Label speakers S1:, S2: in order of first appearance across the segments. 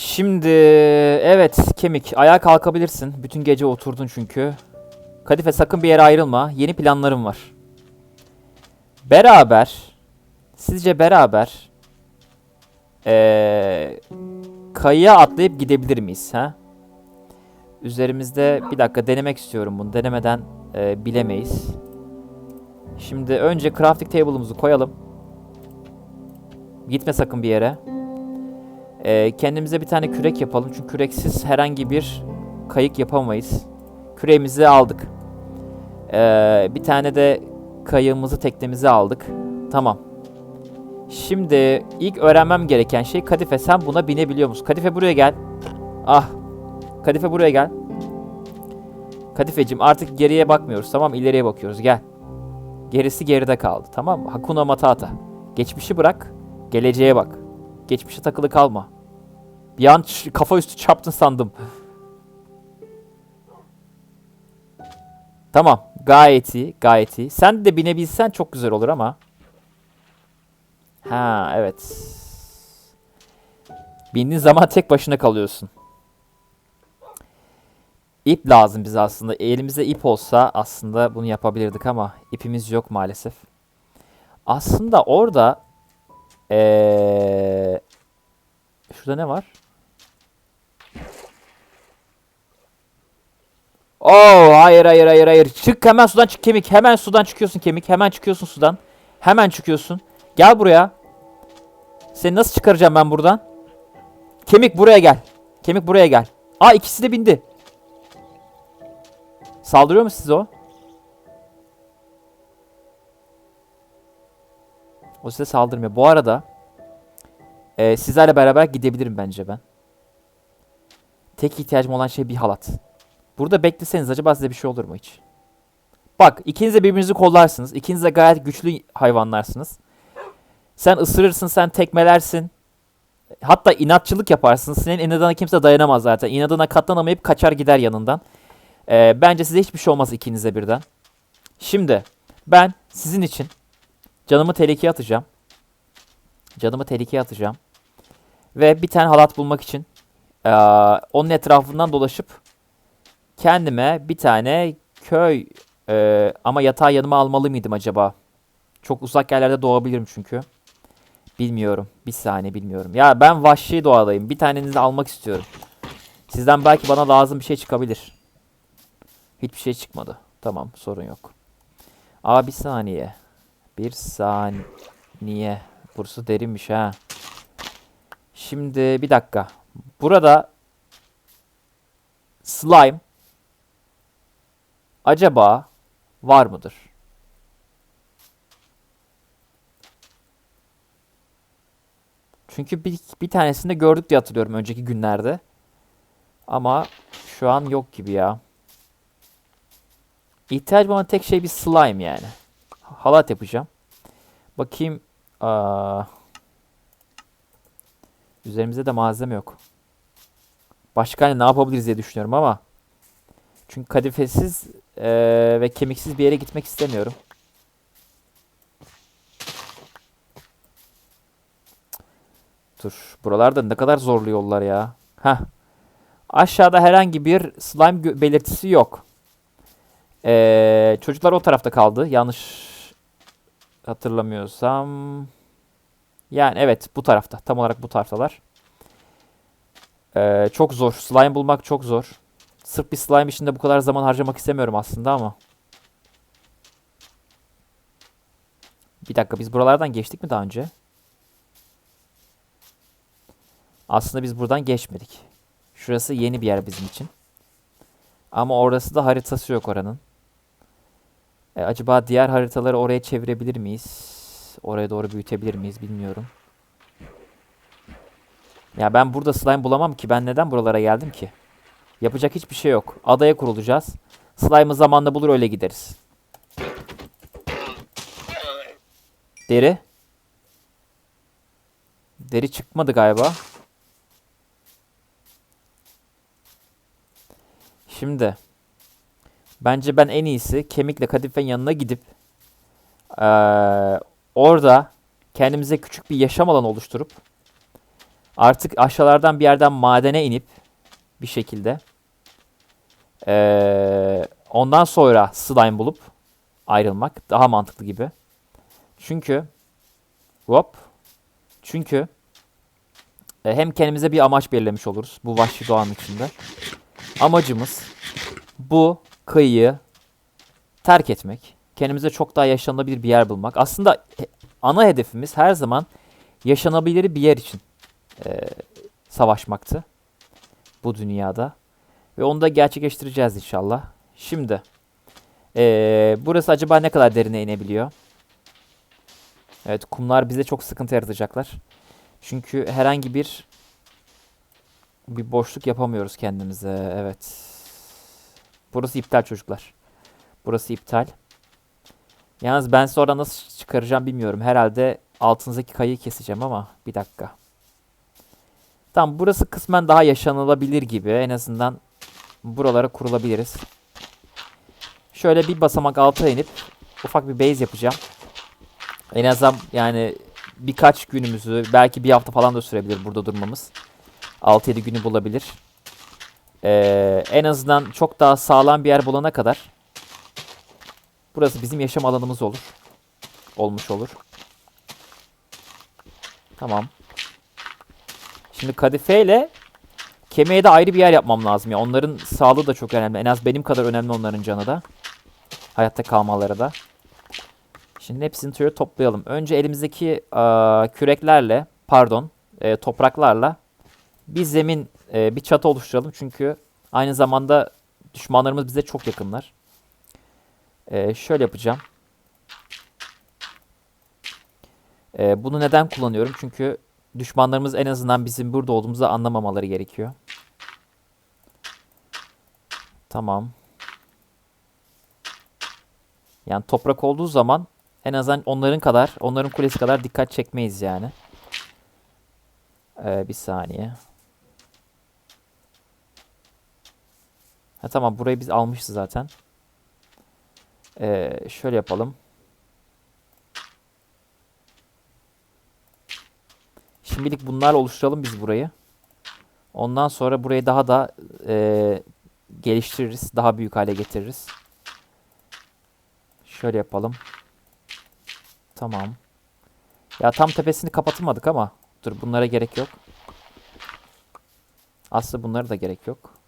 S1: Şimdi evet kemik ayağa kalkabilirsin. Bütün gece oturdun çünkü. Kadife sakın bir yere ayrılma. Yeni planlarım var. Beraber sizce beraber eee kayıya atlayıp gidebilir miyiz ha? Üzerimizde bir dakika denemek istiyorum bunu. Denemeden eee, bilemeyiz. Şimdi önce crafting table'ımızı koyalım. Gitme sakın bir yere. Ee, kendimize bir tane kürek yapalım. Çünkü küreksiz herhangi bir kayık yapamayız. Küreğimizi aldık. Ee, bir tane de kayığımızı teknemize aldık. Tamam. Şimdi ilk öğrenmem gereken şey Kadife sen buna binebiliyor musun? Kadife buraya gel. Ah. Kadife buraya gel. Kadifeciğim artık geriye bakmıyoruz tamam ileriye bakıyoruz gel. Gerisi geride kaldı tamam mı? Hakuna Matata. Geçmişi bırak, geleceğe bak. Geçmişe takılı kalma. Bir an kafa üstü çarptın sandım. Tamam. Gayet iyi. Gayet iyi. Sen de binebilsen çok güzel olur ama. Ha evet. Bindiğin zaman tek başına kalıyorsun. İp lazım bize aslında. Elimizde ip olsa aslında bunu yapabilirdik ama ipimiz yok maalesef. Aslında orada ee, şurada ne var? Oo hayır hayır hayır hayır. Çık hemen sudan çık kemik. Hemen sudan çıkıyorsun kemik. Hemen çıkıyorsun sudan. Hemen çıkıyorsun. Gel buraya. Seni nasıl çıkaracağım ben buradan? Kemik buraya gel. Kemik buraya gel. Aa ikisi de bindi. Saldırıyor mu size o? O size saldırmıyor. Bu arada e, sizlerle beraber gidebilirim bence ben. Tek ihtiyacım olan şey bir halat. Burada bekleseniz acaba size bir şey olur mu hiç? Bak ikiniz de birbirinizi kollarsınız. İkiniz de gayet güçlü hayvanlarsınız. Sen ısırırsın, sen tekmelersin. Hatta inatçılık yaparsın. Senin inadına kimse dayanamaz zaten. İnadına katlanamayıp kaçar gider yanından. Ee, bence size hiçbir şey olmaz ikinize birden. Şimdi ben sizin için canımı tehlikeye atacağım. Canımı tehlikeye atacağım. Ve bir tane halat bulmak için eee, onun etrafından dolaşıp kendime bir tane köy eee, ama yatağı yanıma almalı mıydım acaba? Çok uzak yerlerde doğabilirim çünkü. Bilmiyorum. Bir saniye bilmiyorum. Ya ben vahşi doğadayım. Bir tanenizi almak istiyorum. Sizden belki bana lazım bir şey çıkabilir. Hiçbir şey çıkmadı. Tamam sorun yok. Aa bir saniye. Bir saniye. Burası derinmiş ha. Şimdi bir dakika. Burada slime acaba var mıdır? Çünkü bir, bir tanesini de gördük diye hatırlıyorum önceki günlerde. Ama şu an yok gibi ya. İhtiyacım olan tek şey bir slime yani. Halat yapacağım. Bakayım. Aa, üzerimizde de malzeme yok. Başka hani ne yapabiliriz diye düşünüyorum ama. Çünkü kadifesiz eee, ve kemiksiz bir yere gitmek istemiyorum. Dur. Buralarda ne kadar zorlu yollar ya. Heh. Aşağıda herhangi bir slime belirtisi yok. Ee, çocuklar o tarafta kaldı. Yanlış hatırlamıyorsam. Yani evet bu tarafta. Tam olarak bu taraftalar. Ee, çok zor. Slime bulmak çok zor. Sırf bir slime işinde bu kadar zaman harcamak istemiyorum aslında ama. Bir dakika biz buralardan geçtik mi daha önce? Aslında biz buradan geçmedik. Şurası yeni bir yer bizim için. Ama orası da haritası yok oranın. E, acaba diğer haritaları oraya çevirebilir miyiz? Oraya doğru büyütebilir miyiz bilmiyorum. Ya ben burada slime bulamam ki. Ben neden buralara geldim ki? Yapacak hiçbir şey yok. Adaya kurulacağız. Slime'ı zamanla bulur öyle gideriz. Deri. Deri çıkmadı galiba. Şimdi bence ben en iyisi kemikle kadifenin yanına gidip eee, orada kendimize küçük bir yaşam alanı oluşturup Artık aşağılardan bir yerden madene inip bir şekilde ee, ondan sonra slime bulup ayrılmak daha mantıklı gibi. Çünkü hop çünkü e, hem kendimize bir amaç belirlemiş oluruz bu vahşi doğanın içinde. Amacımız bu kıyıyı terk etmek. Kendimize çok daha yaşanabilir bir yer bulmak. Aslında ana hedefimiz her zaman yaşanabilir bir yer için e, savaşmaktı. Bu dünyada. Ve onu da gerçekleştireceğiz inşallah. Şimdi e, burası acaba ne kadar derine inebiliyor? Evet kumlar bize çok sıkıntı yaratacaklar. Çünkü herhangi bir bir boşluk yapamıyoruz kendimize. Evet. Burası iptal çocuklar. Burası iptal. Yalnız ben sonra nasıl çıkaracağım bilmiyorum. Herhalde altınızdaki kayıyı keseceğim ama bir dakika. Tamam burası kısmen daha yaşanılabilir gibi. En azından buralara kurulabiliriz. Şöyle bir basamak alta inip ufak bir base yapacağım. En azından yani birkaç günümüzü belki bir hafta falan da sürebilir burada durmamız. 6-7 günü bulabilir. Ee, en azından çok daha sağlam bir yer bulana kadar burası bizim yaşam alanımız olur. Olmuş olur. Tamam. Şimdi kadife ile kemiğe de ayrı bir yer yapmam lazım ya. Onların sağlığı da çok önemli. En az benim kadar önemli onların canı da. Hayatta kalmaları da. Şimdi hepsini şöyle toplayalım. Önce elimizdeki aa, küreklerle, pardon, e, topraklarla bir zemin, e, bir çatı oluşturalım. Çünkü aynı zamanda düşmanlarımız bize çok yakınlar. E, şöyle yapacağım. E, bunu neden kullanıyorum? Çünkü düşmanlarımız en azından bizim burada olduğumuzu anlamamaları gerekiyor. Tamam. Yani toprak olduğu zaman en azından onların kadar, onların kulesi kadar dikkat çekmeyiz yani. Ee, bir saniye. Ha tamam burayı biz almışız zaten. Ee, şöyle yapalım. Şimdilik bunlarla oluşturalım biz burayı. Ondan sonra burayı daha da e, geliştiririz. Daha büyük hale getiririz. Şöyle yapalım. Tamam. Ya tam tepesini kapatmadık ama dur bunlara gerek yok. Aslında bunlara da gerek yok.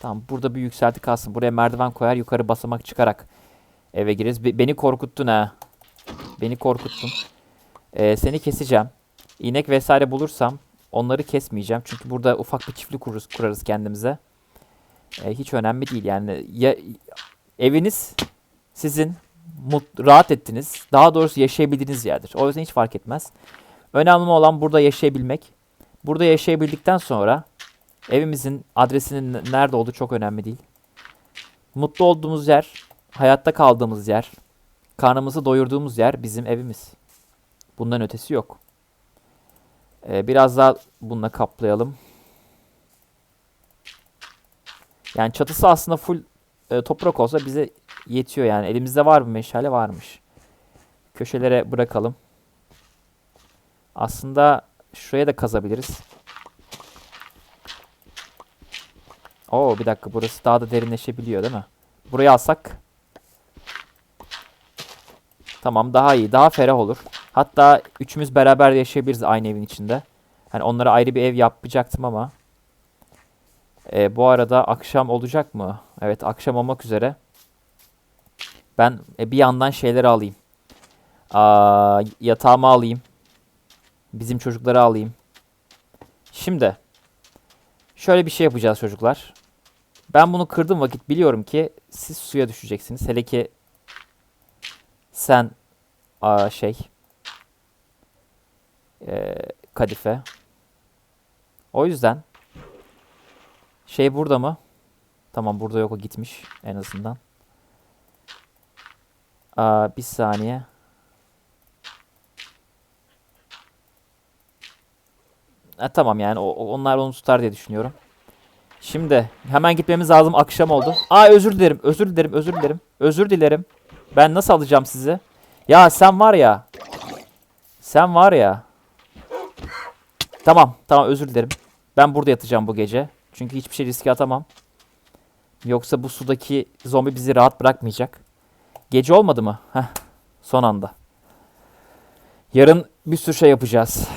S1: Tamam burada bir yükselti kalsın. Buraya merdiven koyar yukarı basamak çıkarak eve gireriz. Be- beni korkuttun ha. Beni korkuttun. Ee, seni keseceğim. İnek vesaire bulursam onları kesmeyeceğim. Çünkü burada ufak bir çiftlik kururuz, kurarız kendimize. Ee, hiç önemli değil yani. Ya, eviniz sizin mut, rahat ettiniz. Daha doğrusu yaşayabildiğiniz yerdir. O yüzden hiç fark etmez. Önemli olan burada yaşayabilmek. Burada yaşayabildikten sonra evimizin adresinin nerede olduğu çok önemli değil. Mutlu olduğumuz yer, hayatta kaldığımız yer, karnımızı doyurduğumuz yer bizim evimiz. Bundan ötesi yok. Ee, biraz daha bununla kaplayalım. Yani çatısı aslında full e, toprak olsa bize yetiyor yani. Elimizde var mı meşale? Varmış. Köşelere bırakalım. Aslında şuraya da kazabiliriz. Oo bir dakika burası daha da derinleşebiliyor değil mi? Burayı alsak. Tamam daha iyi. Daha ferah olur. Hatta üçümüz beraber yaşayabiliriz aynı evin içinde. Hani onlara ayrı bir ev yapacaktım ama. E, bu arada akşam olacak mı? Evet akşam olmak üzere. Ben e, bir yandan şeyleri alayım. Aa, yatağımı alayım. Bizim çocukları alayım. Şimdi. Şöyle bir şey yapacağız çocuklar. Ben bunu kırdığım vakit biliyorum ki siz suya düşeceksiniz. Hele ki sen aa, şey e, kadife. O yüzden şey burada mı? Tamam burada yok o gitmiş en azından. Aa, bir saniye. Ha, tamam yani o- onlar onu tutar diye düşünüyorum. Şimdi hemen gitmemiz lazım. Akşam oldu. Aa özür dilerim. Özür dilerim. Özür dilerim. Özür dilerim. Ben nasıl alacağım sizi? Ya sen var ya. Sen var ya. Tamam tamam özür dilerim. Ben burada yatacağım bu gece. Çünkü hiçbir şey riske atamam. Yoksa bu sudaki zombi bizi rahat bırakmayacak. Gece olmadı mı? Heh. Son anda. Yarın bir sürü şey yapacağız.